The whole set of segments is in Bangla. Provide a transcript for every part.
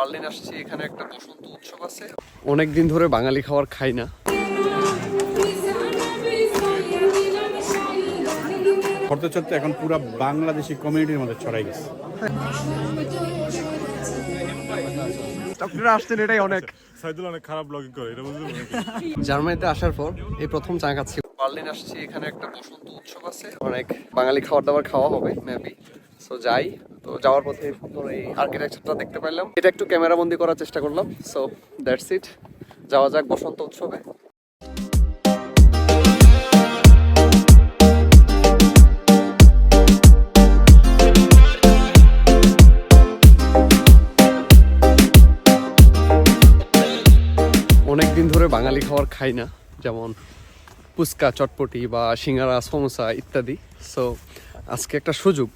বার্লিন আসছি এখানে একটা বসন্ত উৎসব আছে। অনেক দিন ধরে বাঙালি খাবার খাই না। করতে চলতে এখন পুরো বাংলাদেশি কমিউনিটির মধ্যে ছড়াই গেছে। আপনারা আসছেন এটাই অনেক। সাইদুল অনেক খারাপ ব্লগিং করে এটা বুঝতে জার্মানিতে আসার পর এই প্রথম চা খাচ্ছি। বার্লিন আসছি এখানে একটা বসন্ত উৎসব আছে। অনেক বাঙালি খাবার দাবার খাওয়া হবে মেবি সো যাই। তো যাওয়ার পথে সুন্দর এই আর্কিটেকচারটা দেখতে পাইলাম। এটা একটু ক্যামেরা বন্দি করার চেষ্টা করলাম। সো দ্যাটস ইট যাওয়া যাক বসন্ত উৎসবে। অনেক দিন ধরে বাঙালি খাবার খাই না, যেমন ফুচকা, চটপটি বা সিঙ্গারা, সমোসা ইত্যাদি। সো আজকে একটা সুযোগ।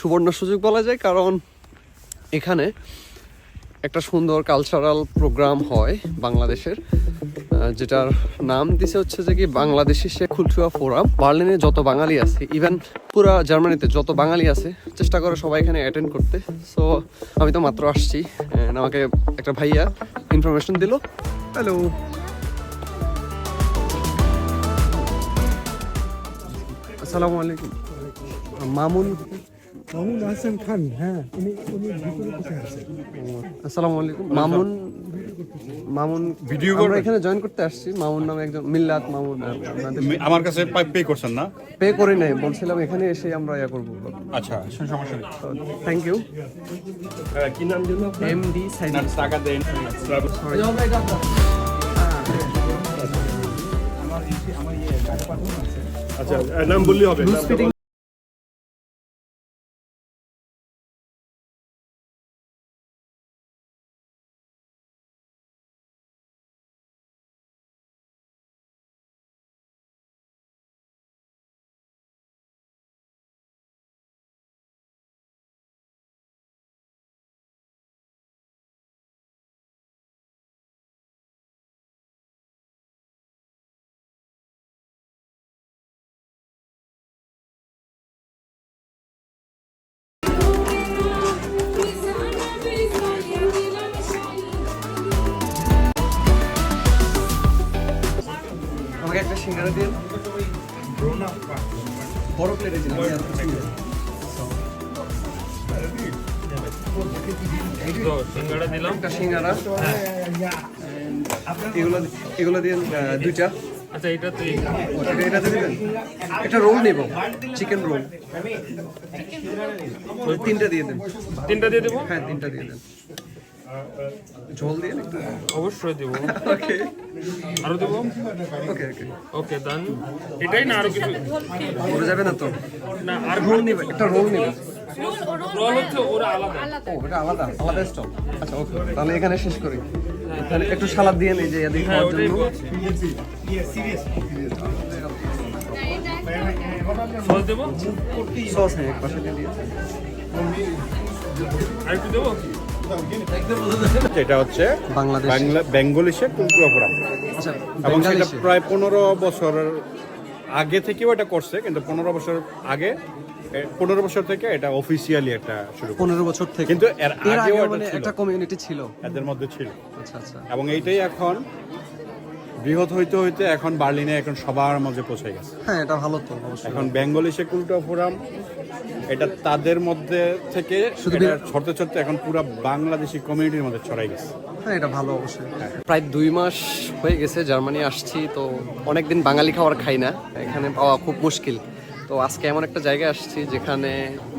সুবর্ণ সুযোগ বলা যায়, কারণ এখানে একটা সুন্দর কালচারাল প্রোগ্রাম হয় বাংলাদেশের যেটার নাম দিছে হচ্ছে যে কি বাংলাদেশি শেখ খুলচুয়া ফোরাম। বার্লিনে যত বাঙালি আছে ইভেন পুরা জার্মানিতে যত বাঙালি আছে, চেষ্টা করে সবাই এখানে অ্যাটেন্ড করতে। সো আমি তো মাত্র আসছি আমাকে একটা ভাইয়া ইনফরমেশন দিল। হ্যালো আসসালামু আলাইকুম। মামুন মামুন হাসান খান হ্যাঁ উনি উনি ভিতরে বসে আছেন আসসালামু আলাইকুম। মামুন মামুন ভিডিও আমরা এখানে জয়েন করতে আসছি। মামুন নামে একজন মিল্লাত মামুন আমার কাছে পে করছেন না? পে করি নাই বলছিলাম এখানে এসে আমরা ইয়া করব। আচ্ছা সমস্যা নেই। থ্যাংক ইউ কি নাম জন্য টাকা দেন আচ্ছা নাম বললেই হবে। একটা সিঙ্গারা। বড় প্লেটে দিলাম এগুলো দুইটা। আচ্ছা এটা এটা দিবেন? একটা রোল নেব চিকেন রোল। তিনটা দিয়ে দেন। তিনটা দিয়ে দেবো? হ্যাঁ তিনটা দিয়ে দেন। ঝোল দিয়ে অবশ্যই দেবো। ওকে আরও দেবো? ওকে ওকে ওকে ডান এটাই না আরও কিছু? ওরা যাবে না তো? না আর রোল নেবে একটা রোল নেবে। রোল হচ্ছে ওরা আলাদা। ও এটা আলাদা আলাদা স্টল আচ্ছা ওকে তাহলে এখানে শেষ করি। তাহলে একটু সালাদ দিয়ে নেই যে এদিকে হ্যাঁ খাওয়ার জন্য। সস দেবো? সস হ্যাঁ এক পাশে দিয়ে দিয়েছে। আর একটু দেবো? এটা হচ্ছে বাংলা বেঙ্গলি শেখ কুলকুয়া আচ্ছা এবং সেটা প্রায় পনেরো বছরের আগে থেকেও এটা করছে কিন্তু পনেরো বছর আগে পনেরো বছর থেকে এটা অফিসিয়ালি একটা শুরু পনেরো বছর থেকে। কিন্তু এর আগেও মানে। একটা কমিউনিটি ছিল। এদের মধ্যে ছিল। আচ্ছা আচ্ছা। এবং এইটাই এখন বৃহৎ হইতে হইতে এখন বার্লিনে এখন সবার মাঝে পৌঁছে গেছে। হ্যাঁ এটা ভালো তো অবশ্যই। এখন বেঙ্গলি সেকুরিটি ফোরাম এটা তাদের মধ্যে থেকে শুধু ছড়তে ছড়তে এখন পুরো বাংলাদেশি কমিউনিটির মধ্যে ছড়াই গেছে। হ্যাঁ এটা ভালো অবশ্যই। প্রায় দুই মাস হয়ে গেছে জার্মানি আসছি তো অনেকদিন বাঙালি খাবার খাই না এখানে পাওয়া খুব মুশকিল। তো আজকে এমন একটা জায়গায় আসছি যেখানে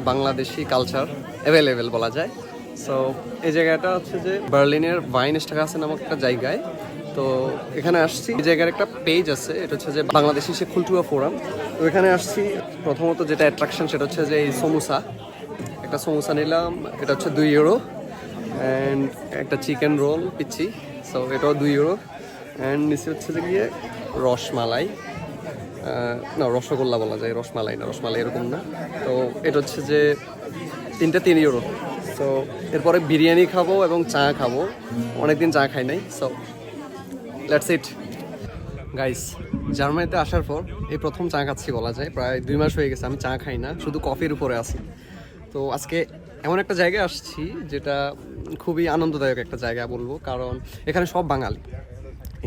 বাংলাদেশি কালচার অ্যাভেলেবেল বলা যায়। সো এই জায়গাটা হচ্ছে যে বার্লিনের ভাইন স্টাকাসে নামক একটা জায়গায় তো এখানে আসছি। এই জায়গার একটা পেজ আছে, এটা হচ্ছে যে বাংলাদেশি সে খুলটুয়া ফোরাম তো এখানে আসছি। প্রথমত যেটা অ্যাট্রাকশন সেটা হচ্ছে যে এই সমোসা। একটা সমোসা নিলাম, এটা হচ্ছে দুই ইউরো অ্যান্ড একটা চিকেন রোল পিচ্ছি সো এটাও দুই ইউরো অ্যান্ড নিচে হচ্ছে যে গিয়ে রসমালাই। না, রসগোল্লা বলা যায়, রসমালাই না, রসমালাই এরকম না। তো এটা হচ্ছে যে তিনটে তিন ইউরো সো এরপরে বিরিয়ানি খাব এবং চা খাব। অনেকদিন চা খাই নাই সো লেটস ইট। গাইস, জার্মানিতে আসার পর এই প্রথম চা খাচ্ছি বলা যায়। প্রায় দুই মাস হয়ে গেছে, আমি চা খাই না, শুধু কফির উপরে আছি। তো আজকে এমন একটা জায়গায় আসছি যেটা খুবই আনন্দদায়ক একটা জায়গা বলব, কারণ এখানে সব বাঙালি।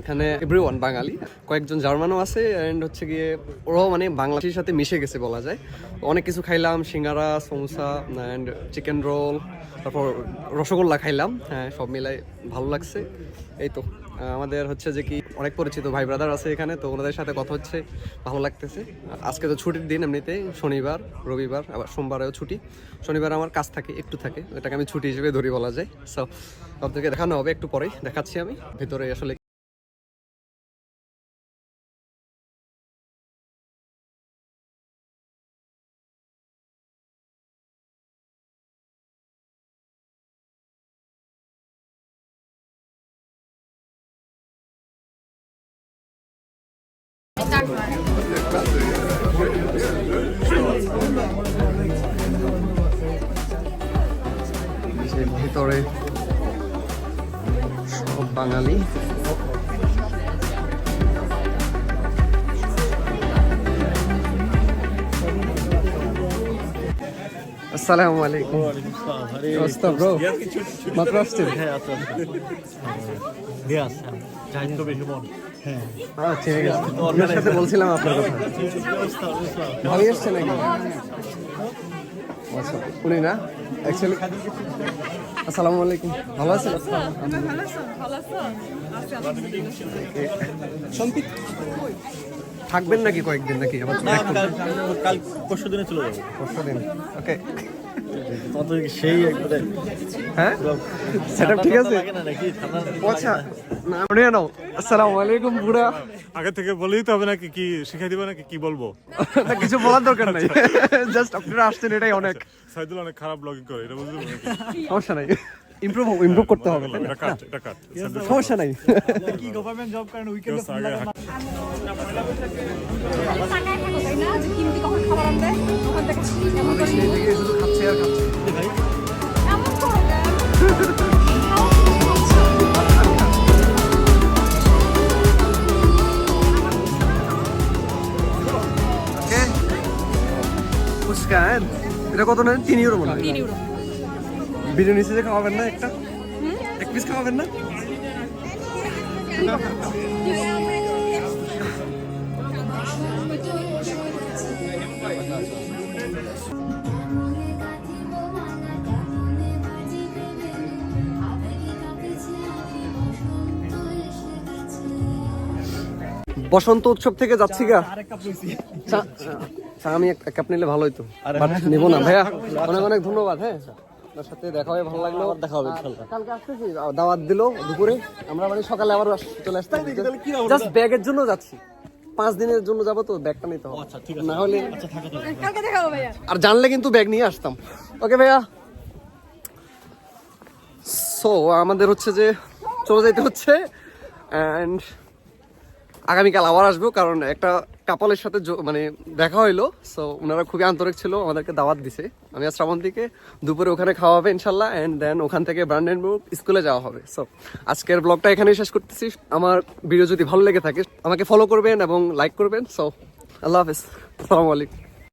এখানে এভরিওয়ান বাঙালি। কয়েকজন জার্মানও আছে অ্যান্ড হচ্ছে গিয়ে ওরাও মানে বাংলাদেশের সাথে মিশে গেছে বলা যায়। অনেক কিছু খাইলাম, singara, samosa and chicken roll তারপর রসগোল্লা খাইলাম। হ্যাঁ সব মিলাই ভালো লাগছে। এই তো। আমাদের হচ্ছে যে কি, অনেক পরিচিত ভাই ব্রাদার আছে এখানে, তো ওনাদের সাথে কথা হচ্ছে, ভালো লাগতেছে। আজকে তো ছুটির দিন এমনিতে শনিবার, রবিবার, আবার সোমবারেও ছুটি। শনিবার আমার কাজ থাকে, একটু থাকে এটাকে আমি ছুটি হিসেবে ধরি বলা যায়। সো আপনাদেরকে দেখানো হবে একটু পরেই, দেখাচ্ছি আমি। ভেতরে আসলে যে ভিতরে সব বাঙালি। আসসালামু আলাইকুম। কি অবস্থা ব্রো মাত্র আসছেন হ্যাঁ ঠিক আছে। সাথে বলছিলাম আপনার কথা। ভালো নাকি? আচ্ছা উনি না? অ্যাকচুয়ালি আসসালামু আলাইকুম। ভালো আছেন? সম্পিত থাকবেন নাকি কয়েকদিন নাকি? আবার কাল পরশু দিনে চলে যাব। পরশু দিন ওকে সেই একবারে হ্যাঁ? সেটআপ ঠিক আছে। আচ্ছা না। মনে নাও। আসসালামু আলাইকুম বুড়া। আগে থেকে বলেই তো হবে নাকি কি শিখাই দিবে নাকি কি বলব? না কিছু বলার দরকার নাই। জাস্ট আপনারা আসছেন এটাই অনেক। সাইদুল অনেক খারাপ লগিং করে এটা বুঝতে সমস্যা নাই। ইমপ্রুভ ইমপ্রুভ করতে হবে তাই না? এটা কাট এটা কাট সমস্যা নাই। কি গভর্নমেন্ট জব করেন উইকেন্ডে ফুচকা? এটা কত নেন? তিন ইউরো মনে হয় তিন ইউরো বিরিয়ানি যে খাওয়াবেন না একটা? এক পিস খাওয়াবেন না? বসন্ত উৎসব থেকে যাচ্ছি গা। চা- চা আমি এক কাপ নিলে ভালো হইতো। বাট নেব না। ভাইয়া অনেক অনেক ধন্যবাদ হ্যাঁ। আপনার সাথে দেখা হয়ে ভালো লাগল। দেখা হবে কালকে আসতেছি দাওয়াত দিলো দুপুরে। আমরা মানে সকালে আবার আস- চলে আসতে জাস্ট ব্যাগের জন্য যাচ্ছি। পাঁচ দিনের জন্য যাব তো ব্যাগটা নিতে হবে। না হলে কালকে আর জানলে কিন্তু ব্যাগ নিয়ে আসতাম। ওকে ভাইয়া। সো আমাদের হচ্ছে যে চলে যাইতে হচ্ছে। অ্যান্ড আগামীকাল আবার আসব কারণ একটা কাপলের সাথে মানে দেখা হইল সো ওনারা খুবই আন্তরিক ছিল, আমাদেরকে দাওয়াত দিছে। আমি আজ শ্রাবন্তীকে দুপুরে ওখানে খাওয়া হবে ইনশাল্লাহ অ্যান্ড দেন ওখান থেকে ব্রান্ডেনবুক স্কুলে যাওয়া হবে। সো আজকের ব্লগটা এখানেই শেষ করতেছি। আমার ভিডিও যদি ভালো লেগে থাকে, আমাকে ফলো করবেন এবং লাইক করবেন। সো আল্লাহ হাফিজ। আসসালামু আলাইকুম।